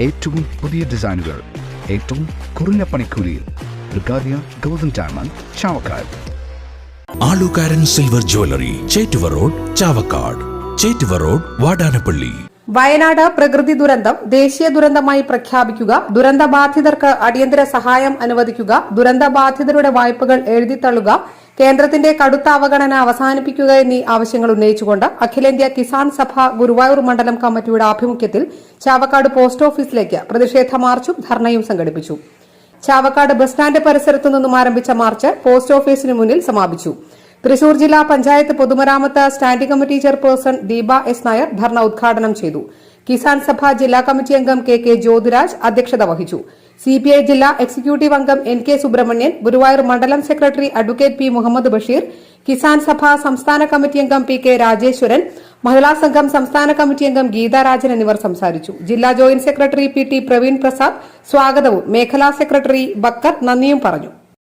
ഏറ്റവും പുതിയ ഡിസൈനുകൾ ഏറ്റവും കുറഞ്ഞ പണിക്കൂലിയിൽ. ബ്രിഗാദിയ golden diamond Chavakkad. Alukaran silver jewellery Chettuva road Chavakkad. Chettuva road Vadanappally. Wayanad പ്രകൃതി ദുരന്തം ദേശീയ ദുരന്തമായി പ്രഖ്യാപിക്കുക ദുരന്തബാധിതർക്ക് അടിയന്തര സഹായം അനുവദിക്കുക ദുരന്തബാധിതരുടെ വായ്പകൾ എഴുതിത്തള്ളുക കേന്ദ്രത്തിന്റെ കടുത്ത അവഗണന അവസാനിപ്പിക്കുക എന്നീ ആവശ്യങ്ങൾ ഉന്നയിച്ചുകൊണ്ട് അഖിലേന്ത്യാ കിസാൻ സഭ ഗുരുവായൂർ മണ്ഡലം കമ്മിറ്റിയുടെ ആഭിമുഖ്യത്തിൽ ചാവക്കാട് പോസ്റ്റ് ഓഫീസിലേക്ക് പ്രതിഷേധ മാർച്ചും ധർണയും സംഘടിപ്പിച്ചു. ചാവക്കാട് ബസ് സ്റ്റാൻഡ് പരിസരത്തു നിന്നും ആരംഭിച്ച മാർച്ച് പോസ്റ്റ് ഓഫീസിന് മുന്നിൽ സമാപിച്ചു. തൃശൂർ ജില്ലാ പഞ്ചായത്ത് പൊതുമരാമത്ത് standing committee chairperson Deepa S Nair dharna ഉദ്ഘാടനം ചെയ്തു. കിസാൻ സഭ ജില്ലാ കമ്മിറ്റി അംഗം കെ കെ ജ്യോതിരാജ് അധ്യക്ഷത വഹിച്ചു. സിപിഐ ജില്ലാ എക്സിക്യൂട്ടീവ് അംഗം എൻ കെ സുബ്രഹ്മണ്യൻ ഗുരുവായൂർ മണ്ഡലം secretary advocate P Muhammad Basheer Kisan Sabha സംസ്ഥാന കമ്മിറ്റി അംഗം പി കെ രാജേശ്വരൻ മഹിളാ സംഘം സംസ്ഥാന കമ്മിറ്റി അംഗം ഗീതാരാജൻ എന്നിവർ സംസാരിച്ചു. ജില്ലാ joint secretary P T Praveen Prasad സ്വാഗതവും മേഖലാ സെക്രട്ടറി ബക്കർ നന്ദിയും പറഞ്ഞു.